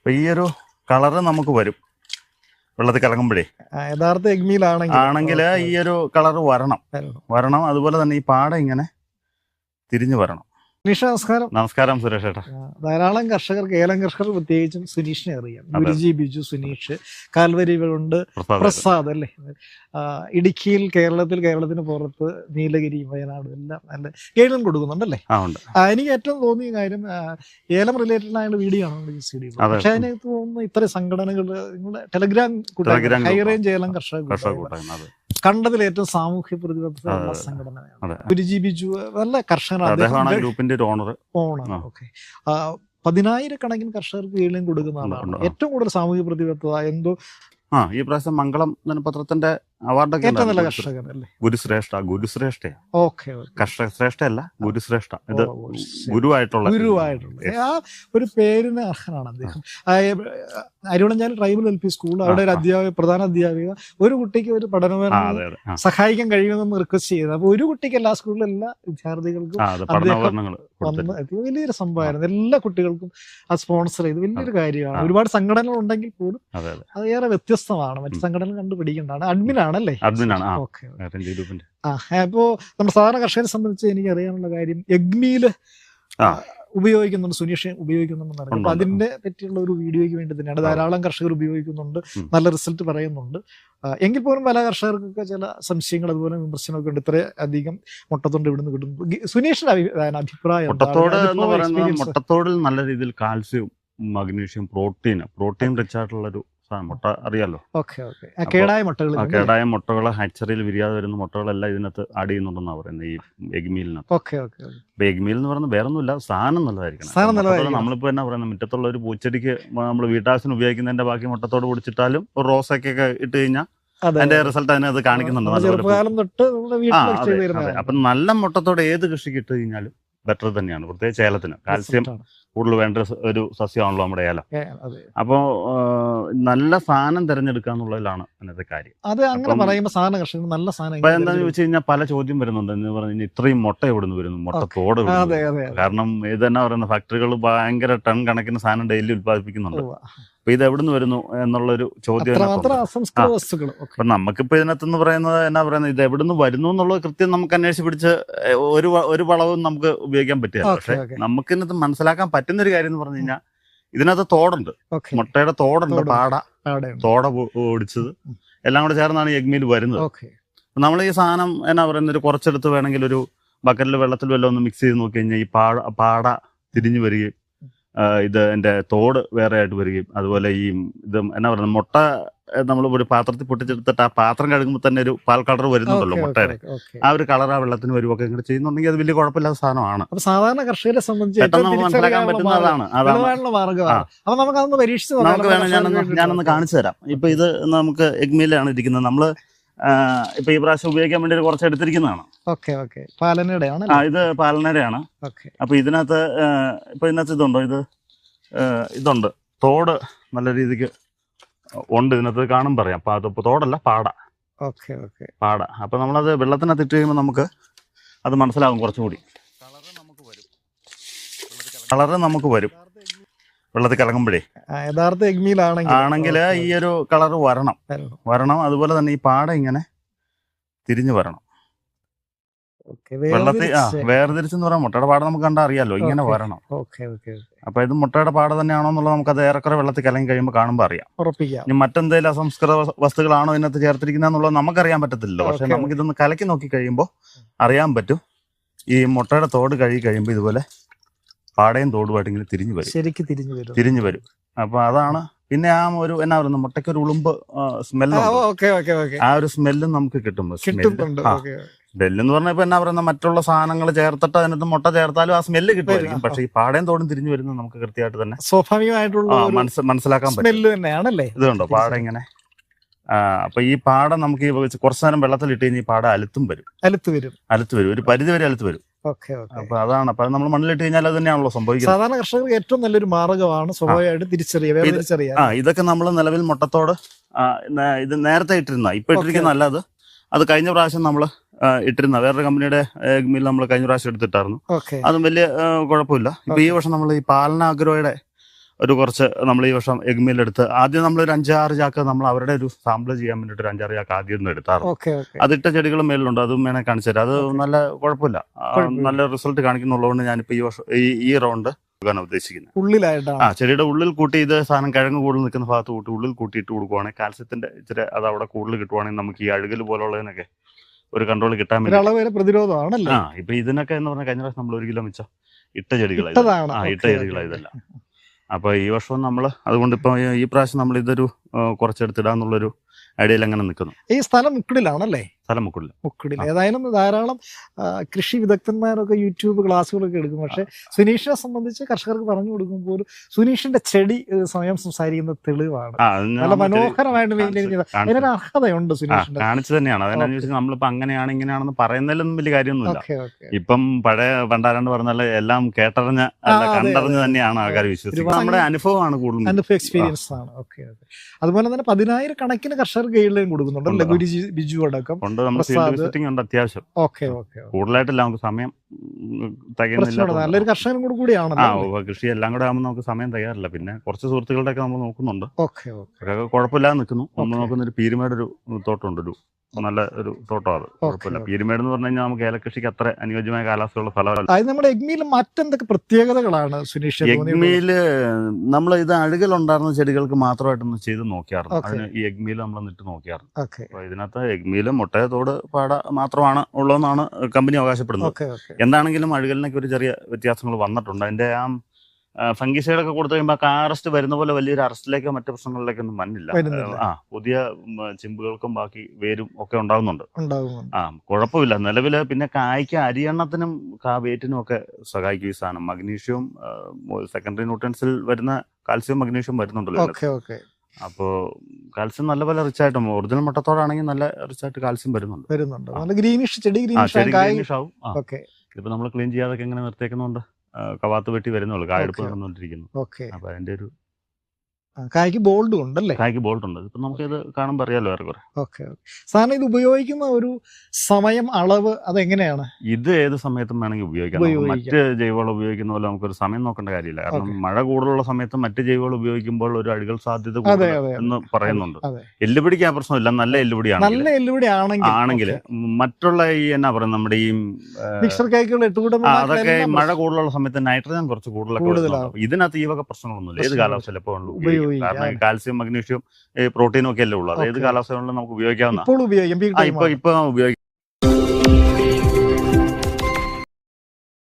അപ്പൊ ഈ ഒരു കളറ് നമുക്ക് വരും. വെള്ളത്തിൽ കലങ്ങുമ്പോഴേ. യഥാർത്ഥ എഗ്മിയിലാണെങ്കിൽ. ആണെങ്കിൽ ഈ ഒരു കളറ് വരണം. വരണം. അതുപോലെ തന്നെ ഈ പാട ഇങ്ങനെ തിരിഞ്ഞു വരണം. നിഷ നമസ്കാരം. നമസ്കാരം സുരേഷ് ഏട്ടാ. ധാരാളം കർഷകർക്ക് ഏലം കർഷകർ പ്രത്യേകിച്ചും സുനീഷിനെ അറിയാം. ഗുരുജി ബിജു സുനീഷ് കാൽവരികളുണ്ട്. പ്രസാദ് അല്ലേ? ഇടുക്കിയിൽ കേരളത്തിൽ കേരളത്തിന് പുറത്ത് നീലഗിരി വയനാട് എല്ലാം നല്ല ഏലം കൊടുക്കുന്നുണ്ടല്ലേ എനിക്ക് ഏറ്റവും തോന്നിയ കാര്യം ഏലം റിലേറ്റഡ് ആയ വീഡിയോ ആണ് ഈ സി ഡി പക്ഷെ അതിനകത്ത് തോന്നുന്നു ഇത്ര സംഘടനകൾ നിങ്ങളുടെ ടെലഗ്രാം ടെലഗ്രാം ഹൈറേഞ്ച് ഏലം കർഷക കൂട്ടായ്മ. കണ്ടതിൽ ഏറ്റവും സാമൂഹ്യ പ്രതിബദ്ധതയുള്ള സംഘടനയാണ്. നല്ല കർഷകനാണ്. ഗ്രൂപ്പിന്റെ ഓണർ. ഓണാണ് ആ. ഓക്കെ. പതിനായിരക്കണക്കിന് കർഷകർക്ക് ഏലം കൊടുക്കുന്ന ആളാണ് ഏറ്റവും കൂടുതൽ സാമൂഹ്യ പ്രതിബദ്ധത എന്തോ ആ ഈ പ്രാവശ്യം മംഗളം പത്രത്തിന്റെ അവാർഡൊക്കെ ഏറ്റവും നല്ല ഉണ്ടായിരുന്നു. കർഷകൻ അല്ലേ ഗുരുശ്രേഷ്ഠ ഗുരുശ്രേഷ്ഠ. ഓക്കെ കർഷക ശ്രേഷ്ഠയല്ല ഗുരുശ്രേഷ്ഠ. ഇത് ഗുരുവായിട്ടുള്ള ഗുരുവായിട്ടുള്ള ആ ഒരു പേരിന് അർഹനാണ് അദ്ദേഹം. ഏ, ട്രൈബൽ എൽ പി സ്കൂൾ അവിടെ ഒരു. അധ്യാപിക പ്രധാന അധ്യാപിക ഒരു കുട്ടിക്ക് ഒരു പഠന സഹായിക്കാൻ കഴിയുമെന്ന് റിക്വസ്റ്റ് ചെയ്തത്. അപ്പൊ ഒരു കുട്ടിക്ക് എല്ലാ സ്കൂളിലും എല്ലാ വിദ്യാർത്ഥികൾക്കും വലിയൊരു സംഭവമായിരുന്നു. എല്ലാ കുട്ടികൾക്കും അത് സ്പോൺസർ ചെയ്ത്. വലിയൊരു കാര്യമാണ്. ഒരുപാട് സംഘടനകൾ ഉണ്ടെങ്കിൽ പോലും അതെ ഏറെ വ്യത്യസ്തമാണ്. മറ്റു. സംഘടനകൾ കണ്ടുപിടിക്കേണ്ടതാണ് അഡ്മിൻ ആണല്ലേ? അഡ്മിനാണ് ആ. ഓക്കെ ആ അപ്പോ നമ്മുടെ സാധാരണ കർഷകരെ സംബന്ധിച്ച് എനിക്ക് അറിയാനുള്ള കാര്യം എഗ്മിയിൽ ആ. ഉപയോഗിക്കുന്നുണ്ട്. സുനീഷ് ഉപയോഗിക്കുന്നുണ്ടെന്ന് അറിയാം. അപ്പൊ. അതിന്റെ പറ്റിയുള്ള ഒരു വീഡിയോയ്ക്ക് വേണ്ടി തന്നെയാണ്. ധാരാളം കർഷകർ ഉപയോഗിക്കുന്നുണ്ട്. നല്ല റിസൾട്ട് പറയുന്നുണ്ട്. എങ്കിൽ പോലും പല കർഷകർക്കൊക്കെ ചില സംശയങ്ങൾ അതുപോലെ വിമർശനമൊക്കെ ഉണ്ട്. ഇത്ര അധികം മുട്ടത്തോണ്ട് ഇവിടുന്ന് കിട്ടുന്നു. സുനീഷിന്റെ അഭി- അഭിപ്രായം മുട്ടത്തോട് എന്ന് പറയുന്നത് മുട്ടത്തോടിൽ നല്ല രീതിയിൽ calcium magnesium protein protein rich ആയിട്ടുള്ള ഒരു മുട്ട അറിയാലോ. കേടായ മുട്ടകൾ കേടായ മുട്ടകൾ ഹാച്ചറിയിൽ വിരിയാതെ വരുന്ന മുട്ടകളെല്ലാം ഇതിനകത്ത് ആഡ് ചെയ്യുന്നുണ്ടെന്നാണ് പറയുന്നത് ഈ എഗ്മീലിനകത്ത് ഓക്കെ ഓക്കെ അപ്പൊ എഗ്മീൽ എന്ന് പറയുന്നത് വേറെ ഒന്നുമില്ല സാധനം നല്ലതായിരിക്കണം. നമ്മളിപ്പോ എന്നാ പറയുന്നത് മുറ്റത്തുള്ള ഒരു പൂച്ചെടിക്ക് നമ്മൾ വീട്ടാവശ്യത്തിന് ഉപയോഗിക്കുന്നതിന്റെ ബാക്കി മുട്ടത്തോട് പൊടിച്ചിട്ടാലും ഒരു റോസൊക്കെ ഇട്ട് കഴിഞ്ഞാൽ അതെ അതിന്റെ റിസൾട്ട് അതിനകത്ത് കാണിക്കുന്നുണ്ട്. അപ്പൊ നല്ല മുട്ടത്തോടെ ഏത് കൃഷിക്ക് ഇട്ട് കഴിഞ്ഞാലും ബെറ്റർ തന്നെയാണ്. പ്രത്യേകിച്ച് ഏലത്തിന്. കാൽസ്യം. കൂടുതൽ വേണ്ട ഒരു സസ്യമാണല്ലോ നമ്മുടെ ഏലം. അപ്പോൾ നല്ല സാധനം തിരഞ്ഞെടുക്കുക എന്നുള്ളതിലാണ് അതിനകത്തെ കാര്യം. അത് അങ്ങനെ പറയുമ്പോൾ സാധന കർഷകർ നല്ല സാധനം എങ്ങനെ എന്താണെന്ന് വെച്ച് കഴിഞ്ഞാൽ പല ചോദ്യം വരുന്നുണ്ട്. എന്ന് പറഞ്ഞു കഴിഞ്ഞാൽ ഇത്രയും മുട്ട എവിടുന്ന് വരുന്നു? മുട്ട തോട് കാരണം ഇത് തന്നെ പറയുന്ന ഫാക്ടറികൾ ഭയങ്കര ടൺ കണക്കിന് സാധനം ഡെയിലി ഉത്പാദിപ്പിക്കുന്നുണ്ട്. അപ്പൊ ഇത് എവിടെ നിന്ന് വരുന്നു എന്നുള്ളൊരു ചോദ്യം അപ്പൊ നമുക്കിപ്പോ ഇതിനകത്തെന്ന് പറയുന്നത് എന്നാ പറയുന്നത്? ഇത് എവിടെ നിന്ന് വരുന്നു എന്നുള്ള കൃത്യം നമുക്ക് അന്വേഷിച്ച് പിടിച്ച് ഒരു ഒരു വളവും നമുക്ക് ഉപയോഗിക്കാൻ പറ്റില്ല. പക്ഷെ നമുക്ക് ഇതിനകത്ത് മനസ്സിലാക്കാൻ പറ്റുന്ന ഒരു കാര്യം എന്ന് പറഞ്ഞു കഴിഞ്ഞാൽ ഇതിനകത്ത് തോടുണ്ട്. മുട്ടയുടെ തോടുണ്ട്. പാട. തോട ഓടിച്ചത്. എല്ലാം കൂടെ ചേർന്നാണ് യഗ്മിയിൽ വരുന്നത്. നമ്മൾ ഈ സാധനം എന്നാ പറയുന്നത്? ഒരു കുറച്ചെടുത്ത് വേണമെങ്കിൽ ഒരു ബക്കറ്റിൽ വെള്ളത്തിൽ വല്ലതും ഒന്ന് മിക്സ് ചെയ്ത് നോക്കി കഴിഞ്ഞാൽ ഈ പാട പാട തിരിഞ്ഞു വരികയും ഇത് എന്റെ തോട് വേറെ ആയിട്ട് വരികയും അതുപോലെ ഈ ഇത് എന്നാ പറയുന്നത് മുട്ട നമ്മൾ ഒരു പാത്രത്തിൽ പൊട്ടിച്ചെടുത്തിട്ട് ആ പാത്രം കഴുകുമ്പോൾ തന്നെ ഒരു പാൽ കളർ വരുന്നുണ്ടല്ലോ മുട്ടയുടെ. ആ ഒരു കളർ ആ വെള്ളത്തിന് വരുമൊക്കെ ഇങ്ങനെ ചെയ്യുന്നുണ്ടെങ്കിൽ അത് വലിയ കുഴപ്പമില്ലാത്ത സാധനമാണ്. സാധാരണ കർഷകരെ സംബന്ധിച്ച് മനസ്സിലാക്കാൻ പറ്റുന്ന അതാണ് അതാണ്. നമുക്ക് അതൊന്ന് പരീക്ഷിച്ച് നോക്കാം. നമുക്ക് വേണം ഞാനൊന്ന് ഞാനൊന്ന് കാണിച്ചു തരാം. ഇപ്പൊ ഇത് നമുക്ക് എഗ്മിയിലാണ് ഇരിക്കുന്നത്. നമ്മൾ ഇപ്പൊ ഈ പ്രാവശ്യം ഉപയോഗിക്കാൻ വേണ്ടി ഒരു കുറച്ച് എടുത്തിരിക്കുന്നതാണ്. Okay okay. പാലനയുടെ ആ ആണല്ലേ ഇത് പാലനരയാണ് ഓക്കെ. അപ്പൊ ഇതിനകത്ത് ഇപ്പൊ ഇതിനകത്ത് ഇതുണ്ടോ? ഇത് ഇതുണ്ട്. തോട് നല്ല രീതിക്ക് ഉണ്ട്. ഇതിനകത്ത് കാണും പറയാം. അപ്പൊ അത് ഇപ്പൊ തോടല്ല പാട. Okay okay. പാട. അപ്പൊ നമ്മളത് വെള്ളത്തിനകത്ത് ഇട്ട് കഴിയുമ്പോൾ നമുക്ക് അത് മനസ്സിലാകും കുറച്ചുകൂടി. കളറ് നമുക്ക് വരും. കളറ് നമുക്ക് വരും. വെള്ളത്തിൽ കലങ്ങുമ്പോഴേ? യഥാർത്ഥ എഗ്മിയിലാണെങ്കിൽ. ആണെങ്കിൽ ഈ ഒരു കളർ വരണം. വരണം. അതുപോലെ തന്നെ ഈ പാട ഇങ്ങനെ തിരിഞ്ഞു വരണം. വെള്ളത്തിൽ ആ വേർതിരിച്ച്. വേർതിരിച്ചെന്ന് പറയാം മുട്ടയുടെ പാട നമുക്ക് കണ്ടാൽ അറിയാലോ. ഇങ്ങനെ വരണം. അപ്പൊ ഇത് മുട്ടയുടെ പാട തന്നെയാണോ എന്നുള്ളത് നമുക്ക് അത് ഏറെക്കുറെ വെള്ളത്തിൽ കലങ്ങി കഴിയുമ്പോൾ കാണുമ്പോൾ അറിയാം. ഇനി മറ്റെന്തെങ്കിലും അസംസ്കൃത വസ്തുക്കളാണോ ഇതിനകത്ത് ചേർത്തിരിക്കുന്നത് എന്നുള്ളത് നമുക്കറിയാൻ പറ്റത്തില്ലല്ലോ. പക്ഷെ നമുക്ക് ഇതൊന്ന് കലക്കി നോക്കി കഴിയുമ്പോൾ അറിയാൻ പറ്റും. ഈ മുട്ടയുടെ തോട് കഴുകി കഴിയുമ്പോൾ ഇതുപോലെ പാടയും തോടുമായിട്ട് ഇങ്ങനെ തിരിഞ്ഞു വരും. ശരിക്ക് തിരിഞ്ഞു വരും. തിരിഞ്ഞു വരും. അപ്പൊ അതാണ് പിന്നെ ആ ഒരു എന്നാ പറയുന്നത് മുട്ടയ്ക്ക് ഒരു ഉളുമ്പ് സ്മെല്ല് ആ ഒരു സ്മെല്ലും നമുക്ക് കിട്ടും. ഡെല്ലെന്ന് പറഞ്ഞാൽ ഇപ്പൊ എന്നാ പറയുന്നത് മറ്റുള്ള സാധനങ്ങൾ ചേർത്തിട്ട് അതിനകത്ത് മുട്ട ചേർത്താലും ആ സ്മെല്ല് കിട്ടുമായിരിക്കും. പക്ഷേ ഈ പാടയും തോടും തിരിഞ്ഞു വരുന്നത് നമുക്ക് കൃത്യമായിട്ട് തന്നെ സ്വാഭാവികമായിട്ടുള്ള മനസ്സിലാക്കാൻ പറ്റും. സ്മെല്ല് തന്നെയാണല്ലേ? ഇത് കണ്ടോ? പാട ഇങ്ങനെ. അപ്പൊ ഈ പാടം നമുക്ക് കുറച്ചു നേരം വെള്ളത്തിൽ ഇട്ട് കഴിഞ്ഞാൽ ഈ പാട അലുത്തും വരും. അലുത്ത് വരും. അലുത്ത് വരും. ഒരു പരിധി വരെ അലുത്ത് വരും. അപ്പൊ അതാണ്. അപ്പൊ നമ്മൾ മണ്ണിലിട്ട് കഴിഞ്ഞാൽ അത് തന്നെയാണല്ലോ സംഭവിക്കുന്നത്. സാധാരണ കർഷകർക്ക് ഏറ്റവും നല്ലൊരു മാർഗമാണ് സ്വാഭാവികമായിട്ട് തിരിച്ചറിയുക വേറെ ഇത് ആ ഇതൊക്കെ നമ്മൾ നിലവിൽ മുട്ടത്തോട് ഇത് നേരത്തെ ഇട്ടിരുന്ന ഇപ്പൊ ഇട്ടിരിക്കുന്ന അല്ലാതെ അത്. അത് കഴിഞ്ഞ പ്രാവശ്യം നമ്മൾ ഇട്ടിരുന്ന വേറൊരു കമ്പനിയുടെ മിൽ നമ്മൾ കഴിഞ്ഞ പ്രാവശ്യം എടുത്തിട്ടായിരുന്നു. അതും വലിയ കുഴപ്പമില്ല. ഇപ്പൊ ഈ വർഷം നമ്മൾ ഈ പാലന അഗ്രോയുടെ ഒരു കുറച്ച് നമ്മൾ ഈ വർഷം എഗ്മിൽ എടുത്ത് ആദ്യം നമ്മൾ ഒരു അഞ്ചാറ് ചാക്ക് നമ്മൾ അവരുടെ ഒരു സാമ്പിൾ ചെയ്യാൻ വേണ്ടിയിട്ട് ഒരു അഞ്ചാറ് ചാക്ക് ആദ്യം ഒന്ന് എടുത്താറ് അതിട്ട ചെടികളും മേലുണ്ട് അതും വേണേൽ കാണിച്ചു തരാം. അത് നല്ല കുഴപ്പമില്ല. നല്ല റിസൾട്ട് കാണിക്കുന്നുള്ളതുകൊണ്ട് ഞാനിപ്പോ ഈ വർഷം ഈ ഈ റൗണ്ട് കൊടുക്കാനാണ് ഉദ്ദേശിക്കുന്നത് ഉള്ളിലായിട്ടാണ്? ആ ചെടിയുടെ ഉള്ളിൽ കൂട്ടി ഇത് സാധനം കിഴങ്ങ് കൂടുതൽ നിൽക്കുന്ന ഭാഗത്ത് കൂട്ടി ഉള്ളിൽ കൂട്ടിയിട്ട് കൊടുക്കുവാണെങ്കിൽ കാൽസ്യത്തിന്റെ ഇച്ചിരി അത് അവിടെ കൂടുതൽ കിട്ടുവാണെങ്കിൽ നമുക്ക് ഈ അഴുകൽ പോലുള്ളതിനൊക്കെ ഒരു കൺട്രോൾ കിട്ടാൻ വേണ്ടി. പ്രതിരോധമാണല്ലേ? ആ ഇപ്പൊ ഇതിനൊക്കെ എന്ന് പറഞ്ഞാൽ കഴിഞ്ഞ പ്രാവശ്യം നമ്മൾ ഒരു കിലോ മിച്ചം ഇട്ട ചെടികളായി ആ ഇട്ട ചെടികളായി ഇതെല്ലാം. അപ്പൊ ഈ വർഷവും നമ്മൾ അതുകൊണ്ട് ഇപ്പൊ ഈ- പ്രാവശ്യം നമ്മൾ ഇതൊരു കുറച്ചെടുത്തിടാന്നുള്ളൊരു ഐഡിയയിൽ അങ്ങനെ നിൽക്കുന്നു. ഈ സ്ഥലം മുക്കിടിലാണല്ലേ സ്ഥലം മുക്കിടിൽ ആ. ഏതായാലും ധാരാളം കൃഷി വിദഗ്ധന്മാരൊക്കെ യൂട്യൂബ് ക്ലാസ്സുകളൊക്കെ എടുക്കും. പക്ഷേ സുനീഷിനെ സംബന്ധിച്ച് കർഷകർക്ക് പറഞ്ഞു കൊടുക്കുമ്പോൾ സുനീഷിന്റെ ചെടി സമയം സ്വയം സംസാരിക്കുന്ന തെളിവാണ്. നല്ല മനോഹരമായിട്ട് മെയിന്റെയിൻ ചെയ്ത കാണിച്ചു- അതിനൊരു അർഹതയുണ്ട് സുനീഷിന്റെ. കാണിച്ചു തന്നെയാണ്. അതിനനുസരിച്ച് നമ്മളിപ്പോ അങ്ങനെയാണ് ഇങ്ങനെയാണെന്ന് പറയുന്നതിലൊന്നും വലിയ കാര്യമൊന്നുമില്ല. ഇപ്പം പഴയ പണ്ടാരാണ്ട് പറഞ്ഞാൽ എല്ലാം കേട്ടറിഞ്ഞ കണ്ടറിഞ്ഞ് തന്നെയാണ് ആൾക്കാർ വിശ്വസിക്കുന്നത്. നമ്മുടെ അനുഭവമാണ് കൂടുതൽ അനുഭവ എക്സ്പീരിയൻസ് ആണ്. ഓക്കെ അതുപോലെ തന്നെ പതിനായിരക്കണക്കിന് കർഷകർ ഗൈഡ് ലൈൻ കൊടുക്കുന്നുണ്ട് ബിജു അടക്കം. കൊണ്ട് നമ്മൾ ഫീൽഡ് വിസിറ്റിംഗ് ഉണ്ട് അത്യാവശ്യം. ഓക്കെ ഓക്കെ കൂടുതലായിട്ടില്ല നമുക്ക് സമയം തികയുന്നില്ല നല്ലൊരു നല്ലൊരു കർഷകനും കൂടിയാണ് ആ കൃഷി എല്ലാം കൂടെ ആകുമ്പോൾ നമുക്ക് സമയം തികയാറില്ല പിന്നെ കുറച്ച് സുഹൃത്തുക്കളുടെ ഒക്കെ നമ്മൾ നോക്കുന്നുണ്ട്. Okay okay. അതൊക്കെ കുഴപ്പമില്ലാതെ നിൽക്കുന്നു. നമ്മൾ നോക്കുന്ന ഒരു പീരുമേട് ഒരു തോട്ടമുണ്ട് ഒരു നല്ല ഒരു തോട്ടം അത്. കുഴപ്പമില്ല. പീരുമേട് എന്ന് പറഞ്ഞു കഴിഞ്ഞാൽ നമുക്ക് ഏലകൃഷിക്ക് അത്ര അനുയോജ്യമായ കാലാവസ്ഥയുള്ള സ്ഥലമല്ല അതായത് നമ്മുടെ എഗ്മിയിൽ മറ്റെന്തൊക്കെ പ്രത്യേകതകളാണ് സുനീഷ്? എഗ്മിയിൽ എഗ്മിയിൽ നമ്മൾ ഇത് അഴുകൽ ഉണ്ടായിരുന്ന ചെടികൾക്ക് മാത്രമായിട്ടൊന്ന് ചെയ്ത് നോക്കിയായിരുന്നു. Okay. അതിന് ഈ എഗ്മിയിൽ നമ്മൾ നിട്ട് നോക്കിയായിരുന്നു. അപ്പൊ ഇതിനകത്ത് എഗ്മിയിൽ മുട്ടയത്തോട് പാട മാത്രമാണ് ഉള്ളതെന്നാണ് കമ്പനി അവകാശപ്പെടുന്നത്. എന്താണെങ്കിലും അഴുകലിനൊക്കെ ഒരു ചെറിയ വ്യത്യാസങ്ങൾ വന്നിട്ടുണ്ട്. അതിന്റെ ആ ഫംഗിസൈഡ് ഒക്കെ കൊടുത്തു കഴിയുമ്പോൾ ആ അറസ്റ്റ് വരുന്ന പോലെ വലിയൊരു അറസ്റ്റിലേക്കോ മറ്റു പ്രശ്നങ്ങളിലേക്കൊന്നും വന്നില്ല. ആ പുതിയ ചിമ്പുകൾക്കും ബാക്കി വേരും ഒക്കെ ഉണ്ടാകുന്നുണ്ട് ആ കുഴപ്പമില്ല. നിലവിൽ പിന്നെ കായ്ക്ക് അരിയെണ്ണത്തിനും കാ വേറ്റിനും ഒക്കെ സഹായിക്കും ഈ സാധനം. മഗ്നീഷ്യവും സെക്കൻഡറി ന്യൂട്രൻസിൽ വരുന്ന കാൽസ്യം മഗ്നീഷ്യം വരുന്നുണ്ടല്ലോ അപ്പോ കാൽസ്യം നല്ല പോലെ റിച്ച് ആയിട്ടും ഒറിജിനൽ മുട്ടത്തോടാണെങ്കിൽ നല്ല റിച്ച് ആയിട്ട് കാൽസ്യം വരുന്നുണ്ട്. വരുന്നുണ്ട്. നല്ല ഗ്രീനിഷ് ചെടി ഗ്രീനിഷ് ആവും. ഇതിപ്പോ നമ്മൾ ക്ലീൻ ചെയ്യാതൊക്കെ എങ്ങനെ നിർത്തിയേക്കുന്നതുകൊണ്ട് ആ, കവാത്ത് വെട്ടി വരുന്നുള്ളൂ കായെടുപ്പ്. നടന്നുകൊണ്ടിരിക്കുന്നു അപ്പൊ അതിന്റെ ഒരു കായ്ക്ക് ബോൾഡും ഉണ്ടല്ലേ? കായ്ക്ക് ബോൾഡ് ഉണ്ട് ഇപ്പൊ നമുക്ക് ഇത് കാണുമ്പോൾ അറിയാലോ ഏറെക്കുറെ ഓക്കെ ഓക്കെ. സാറിന് ഇത് ഉപയോഗിക്കുന്ന ഒരു സമയം അളവ് അതെങ്ങനെയാണ്? ഇത് ഏത് സമയത്തും വേണമെങ്കിൽ ഉപയോഗിക്കാം. നമുക്ക് ഉപയോഗിക്കാം. മറ്റ് ജൈവവളം ഉപയോഗിക്കുന്ന പോലെ നമുക്കൊരു സമയം നോക്കേണ്ട കാര്യമില്ല. കാരണം മഴ കൂടുതലുള്ള സമയത്ത് മറ്റ് ജൈവവളം ഉപയോഗിക്കുമ്പോൾ ഒരു അഴുകൽ സാധ്യത അതെ കൂടുതൽ അതെ. എന്ന് പറയുന്നുണ്ട്. അതെ എല്ലുപിടിക്ക് ആ പ്രശ്നമില്ല. നല്ല എല്ലുപിടിയാണ് നല്ല എല്ലുപടി ആണെങ്കിൽ ആണെങ്കിൽ മറ്റുള്ള ഈ എന്നാ പറയുക നമ്മുടെ ഈ ആ, മിക്സർ കേക്കുകൾ ഇട്ടുകൂടും ആ, അതൊക്കെ മഴ കൂടുതലുള്ള സമയത്ത് നൈട്രജൻ കുറച്ച് കൂടുതലൊക്കെ കൂടുതലാണ്. വരുന്നുണ്ട്. ഇതിനകത്ത് ഈ വക പ്രശ്നങ്ങളൊന്നുമില്ല. ഏത് കാലാവസ്ഥ കാലാവസ്ഥയിൽ ഉപയോഗിക്കാം. ഉപയോഗിക്കാം. കാരണം കാൽസ്യം മഗ്നീഷ്യം പ്രോട്ടീനും ഒക്കെ അല്ലേ ഉള്ളൂ. അത് ഏത്. കാലാവസ്ഥകളിലും നമുക്ക് ഉപയോഗിക്കാവുന്ന ഇപ്പോൾ ഉപയോഗിക്കാം. ഇപ്പൊ ഇപ്പൊ ഉപയോഗിക്കാം.